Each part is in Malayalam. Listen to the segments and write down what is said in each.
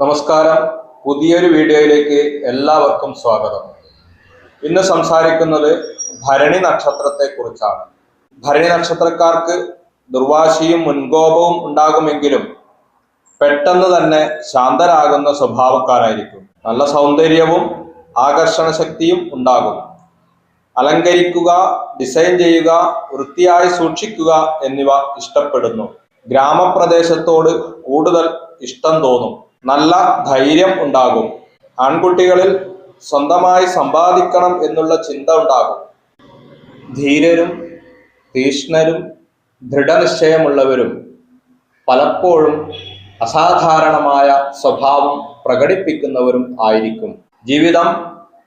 നമസ്കാരം. പുതിയൊരു വീഡിയോയിലേക്ക് എല്ലാവർക്കും സ്വാഗതം. ഇന്ന് സംസാരിക്കുന്നത് ഭരണി നക്ഷത്രത്തെ കുറിച്ചാണ് ഭരണി നക്ഷത്രക്കാർക്ക് ദുർവാശിയും മുൻകോപവും ഉണ്ടാകുമെങ്കിലും പെട്ടെന്ന് തന്നെ ശാന്തരാകുന്ന സ്വഭാവക്കാരായിരിക്കും. നല്ല സൗന്ദര്യവും ആകർഷണ ശക്തിയും ഉണ്ടാകും. അലങ്കരിക്കുക ഡിസൈൻ ചെയ്യുക വൃത്തിയായി സൂക്ഷിക്കുക എന്നിവ ഇഷ്ടപ്പെടുന്നു. ഗ്രാമപ്രദേശത്തോട് കൂടുതൽ ഇഷ്ടം തോന്നും. നല്ല ധൈര്യം ഉണ്ടാകും. ആൺകുട്ടികളിൽ സ്വന്തമായി സമ്പാദിക്കണം എന്നുള്ള ചിന്ത ഉണ്ടാകും. ധീരരും തീഷ്ണരും ദൃഢനിശ്ചയമുള്ളവരും പലപ്പോഴും അസാധാരണമായ സ്വഭാവം പ്രകടിപ്പിക്കുന്നവരും ആയിരിക്കും. ജീവിതം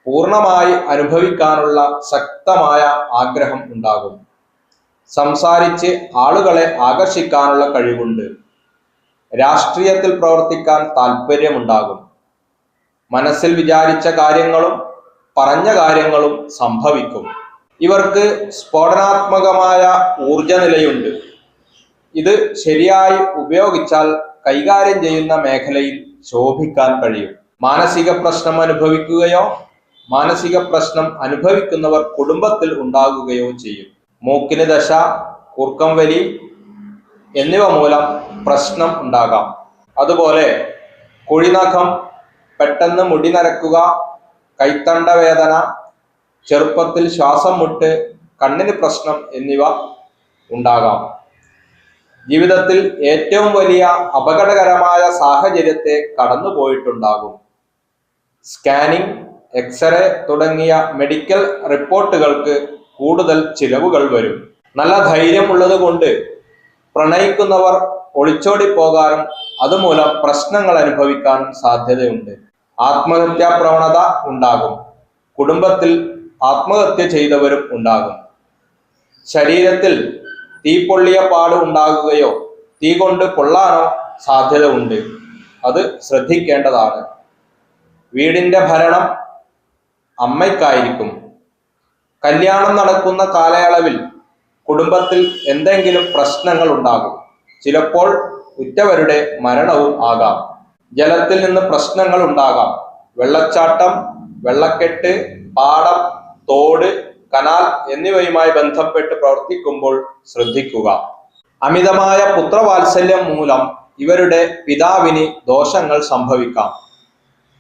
പൂർണമായി അനുഭവിക്കാനുള്ള ശക്തമായ ആഗ്രഹം ഉണ്ടാകും. സംസാരിച്ച് ആളുകളെ ആകർഷിക്കാനുള്ള കഴിവുണ്ട്. രാഷ്ട്രീയത്തിൽ പ്രവർത്തിക്കാൻ താല്പര്യമുണ്ടാകും മനസ്സിൽ വിചാരിച്ച കാര്യങ്ങളും പറഞ്ഞ കാര്യങ്ങളും സംഭവിക്കും. ഇവർക്ക് സ്ഫോടനാത്മകമായ ഊർജ നിലയുണ്ട് ഇത് ശരിയായി ഉപയോഗിച്ചാൽ കൈകാര്യം ചെയ്യുന്ന മേഖലയിൽ ശോഭിക്കാൻ കഴിയും. മാനസിക പ്രശ്നം അനുഭവിക്കുകയോ മാനസിക പ്രശ്നം അനുഭവിക്കുന്നവർ കുടുംബത്തിൽ ഉണ്ടാകുകയോ ചെയ്യും. മൂക്കിന് ദശ കുർക്കം വലി എന്നിവ മൂലം പ്രശ്നം ഉണ്ടാകാം. അതുപോലെ കുഴിനഖം പെട്ടെന്ന് മുടി നരക്കുക കൈത്തണ്ട വേദന ചെറുപ്പത്തിൽ ശ്വാസം മുട്ട് കണ്ണിന് പ്രശ്നം എന്നിവ ഉണ്ടാകാം. ജീവിതത്തിൽ ഏറ്റവും വലിയ അപകടകരമായ സാഹചര്യത്തെ കടന്നുപോയിട്ടുണ്ടാകും. സ്കാനിംഗ് എക്സ്റേ തുടങ്ങിയ മെഡിക്കൽ റിപ്പോർട്ടുകൾക്ക് കൂടുതൽ ചിലവുകൾ വരും. നല്ല ധൈര്യമുള്ളത് കൊണ്ട് പ്രണയിക്കുന്നവർ ഒളിച്ചോടി പോകാനും അതുമൂലം പ്രശ്നങ്ങൾ അനുഭവിക്കാനും സാധ്യതയുണ്ട്. ആത്മഹത്യാ പ്രവണത ഉണ്ടാകും. കുടുംബത്തിൽ ആത്മഹത്യ ചെയ്തവരും ഉണ്ടാകും. ശരീരത്തിൽ തീ പൊള്ളിയ പാട് ഉണ്ടാകുകയോ തീ കൊണ്ട് പൊള്ളാനോ സാധ്യത ഉണ്ട് അത് ശ്രദ്ധിക്കേണ്ടതാണ്. വീടിന്റെ ഭരണം അമ്മയ്ക്കായിരിക്കും. കല്യാണം നടക്കുന്ന കാലയളവിൽ കുടുംബത്തിൽ എന്തെങ്കിലും പ്രശ്നങ്ങൾ ഉണ്ടാകും. ചിലപ്പോൾ ഉറ്റവരുടെ മരണവും ആകാം. ജലത്തിൽ നിന്ന് പ്രശ്നങ്ങൾ ഉണ്ടാകാം. വെള്ളച്ചാട്ടം വെള്ളക്കെട്ട് പാടം തോട് കനാൽ എന്നിവയുമായി ബന്ധപ്പെട്ട് പ്രവർത്തിക്കുമ്പോൾ ശ്രദ്ധിക്കുക. അമിതമായ പുത്രവാത്സല്യം മൂലം ഇവരുടെ പിതാവിന് ദോഷങ്ങൾ സംഭവിക്കാം.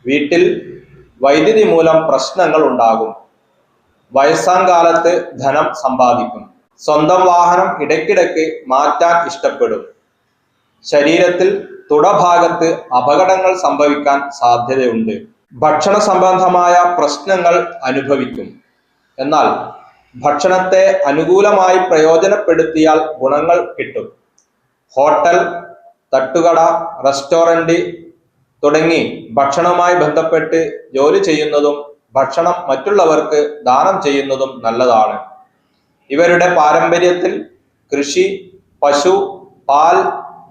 വീട്ടിൽ വൈദ്യുതി മൂലം പ്രശ്നങ്ങൾ ഉണ്ടാകും. വയസ്സാം കാലത്ത് ധനം സമ്പാദിക്കും. സ്വന്തം വാഹനം ഇടയ്ക്കിടയ്ക്ക് മാറ്റാൻ ഇഷ്ടപ്പെടും. ശരീരത്തിൽ തുടഭാഗത്ത് അപകടങ്ങൾ സംഭവിക്കാൻ സാധ്യതയുണ്ട്. ഭക്ഷണ സംബന്ധമായ പ്രശ്നങ്ങൾ അനുഭവിക്കും. എന്നാൽ ഭക്ഷണത്തെ അനുകൂലമായി പ്രയോജനപ്പെടുത്തിയാൽ ഗുണങ്ങൾ കിട്ടും. ഹോട്ടൽ തട്ടുകട റെസ്റ്റോറന്റ് തുടങ്ങി ഭക്ഷണവുമായി ബന്ധപ്പെട്ട് ജോലി ചെയ്യുന്നതും ഭക്ഷണം മറ്റുള്ളവർക്ക് ദാനം ചെയ്യുന്നതും നല്ലതാണ്. ഇവരുടെ പാരമ്പര്യത്തിൽ കൃഷി പശു പാൽ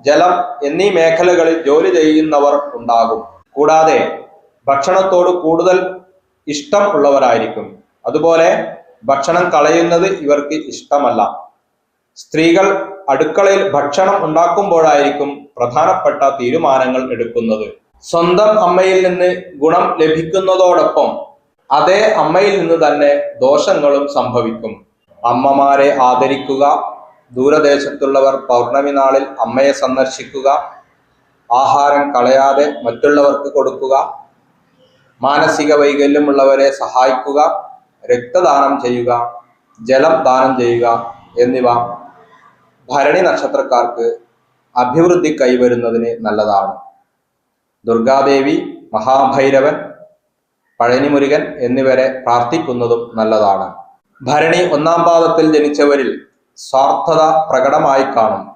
ജലം എന്നീ മേഖലകളിൽ ജോലി ചെയ്യുന്നവർ ഉണ്ടാകും. കൂടാതെ ഭക്ഷണത്തോട് കൂടുതൽ ഇഷ്ടം ഉള്ളവരായിരിക്കും. അതുപോലെ ഭക്ഷണം കളയുന്നത് ഇവർക്ക് ഇഷ്ടമല്ല. സ്ത്രീകൾ അടുക്കളയിൽ ഭക്ഷണം ഉണ്ടാക്കുമ്പോഴായിരിക്കും പ്രധാനപ്പെട്ട തീരുമാനങ്ങൾ എടുക്കുന്നത്. സ്വന്തം അമ്മയിൽ നിന്ന് ഗുണം ലഭിക്കുന്നതോടൊപ്പം അതേ അമ്മയിൽ നിന്ന് തന്നെ ദോഷങ്ങളും സംഭവിക്കും. അമ്മമാരെ ആദരിക്കുക. ദൂരദേശത്തുള്ളവർ പൗർണമി നാളിൽ അമ്മയെ സന്ദർശിക്കുക. ആഹാരം കളയാതെ മറ്റുള്ളവർക്ക് കൊടുക്കുക. മാനസിക വൈകല്യമുള്ളവരെ സഹായിക്കുക. രക്തദാനം ചെയ്യുക. ജലം ദാനം ചെയ്യുക എന്നിവ ഭരണി നക്ഷത്രക്കാർക്ക് അഭിവൃദ്ധി കൈവരുന്നതിന് നല്ലതാണ്. ദുർഗാദേവി മഹാഭൈരവൻ പഴനിമുരുകൻ എന്നിവരെ പ്രാർത്ഥിക്കുന്നതും നല്ലതാണ്. ഭരണി ഒന്നാം പാദത്തിൽ ജനിച്ചവരിൽ സ്വാർത്ഥത പ്രകടമായി കാണും.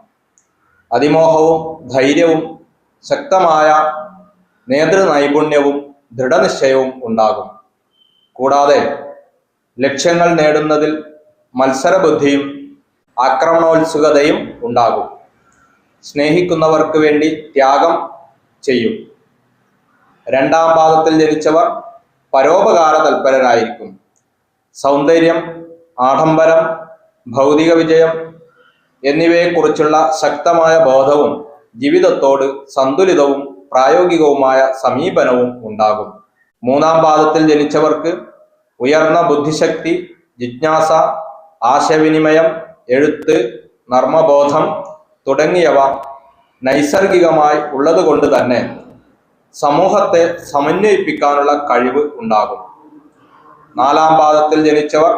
അതിമോഹവും ധൈര്യവും ശക്തമായ നേതൃനൈപുണ്യവും ദൃഢനിശ്ചയവും ഉണ്ടാകും. കൂടാതെ ലക്ഷ്യങ്ങൾ നേടുന്നതിൽ മത്സരബുദ്ധിയും ആക്രമണോത്സുകതയും ഉണ്ടാകും. സ്നേഹിക്കുന്നവർക്ക് വേണ്ടി ത്യാഗം ചെയ്യും. രണ്ടാം പാദത്തിൽ ജനിച്ചവർ പരോപകാര തൽപരരായിരിക്കും. സൗന്ദര്യം ആഡംബരം ഭൗതിക വിജയം എന്നിവയെക്കുറിച്ചുള്ള ശക്തമായ ബോധവും ജീവിതത്തോട് സന്തുലിതവും പ്രായോഗികവുമായ സമീപനവും ഉണ്ടാകും. മൂന്നാം പാദത്തിൽ ജനിച്ചവർക്ക് ഉയർന്ന ബുദ്ധിശക്തി ജിജ്ഞാസ ആശയവിനിമയം എഴുത്ത് നർമ്മബോധം തുടങ്ങിയവ നൈസർഗികമായി ഉള്ളതുകൊണ്ട് തന്നെ സമൂഹത്തെ സമന്വയിപ്പിക്കാനുള്ള കഴിവ് ഉണ്ടാകും. നാലാം പാദത്തിൽ ജനിച്ചവർ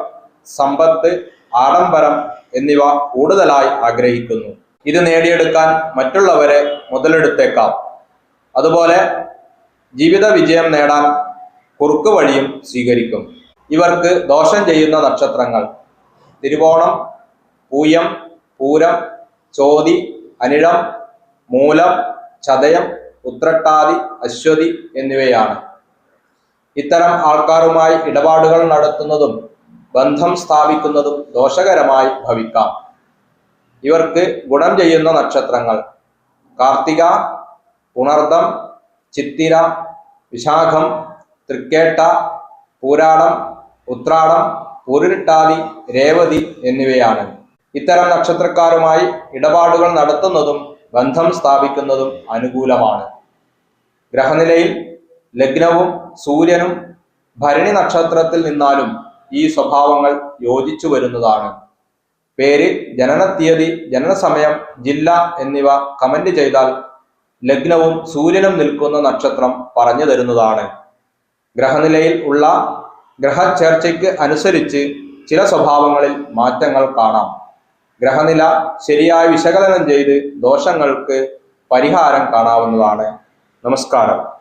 സമ്പത്ത് ആഡംബരം എന്നിവ കൂടുതലായി ആഗ്രഹിക്കുന്നു. ഇത് നേടിയെടുക്കാൻ മറ്റുള്ളവരെ മുതലെടുത്തേക്കാം. അതുപോലെ ജീവിത വിജയം നേടാൻ കുറുക്കു വഴിയും സ്വീകരിക്കും. ഇവർക്ക് ദോഷം ചെയ്യുന്ന നക്ഷത്രങ്ങൾ തിരുവോണം പൂയം പൂരം ചോതി അനിഴം മൂലം ചതയം ഉത്രട്ടാതി അശ്വതി എന്നിവയാണ്. ഇത്തരം ആൾക്കാരുമായി ഇടപാടുകൾ നടത്തുന്നതും ബന്ധം സ്ഥാപിക്കുന്നതും ദോഷകരമായി ഭവിക്കാം. ഇവർക്ക് ഗുണം ചെയ്യുന്ന നക്ഷത്രങ്ങൾ കാർത്തിക പുണർദം ചിത്തിര വിശാഖം തൃക്കേട്ട പൂരാടം ഉത്രാടം പൂരിട്ടാതി രേവതി എന്നിവയാണ്. ഇത്തരം നക്ഷത്രക്കാരുമായി ഇടപാടുകൾ നടത്തുന്നതും ബന്ധം സ്ഥാപിക്കുന്നതും അനുകൂലമാണ്. ഗ്രഹനിലയിൽ ലഗ്നവും സൂര്യനും ഭരണി നക്ഷത്രത്തിൽ നിന്നാലും ഈ സ്വഭാവങ്ങൾ യോജിച്ചു വരുന്നതാണ്. പേര് ജനനത്തീയതി ജനനസമയം ജില്ല എന്നിവ കമന്റ് ചെയ്താൽ ലഗ്നവും സൂര്യനും നിൽക്കുന്ന നക്ഷത്രം പറഞ്ഞു തരുന്നതാണ്. ഗ്രഹനിലയിൽ ഉള്ള ഗ്രഹചേർച്ചയ്ക്ക് അനുസരിച്ച് ചില സ്വഭാവങ്ങളിൽ മാറ്റങ്ങൾ കാണാം. ഗ്രഹനില ശരിയായി വിശകലനം ചെയ്ത് ദോഷങ്ങൾക്ക് പരിഹാരം കാണാവുന്നതാണ്. നമസ്കാരം.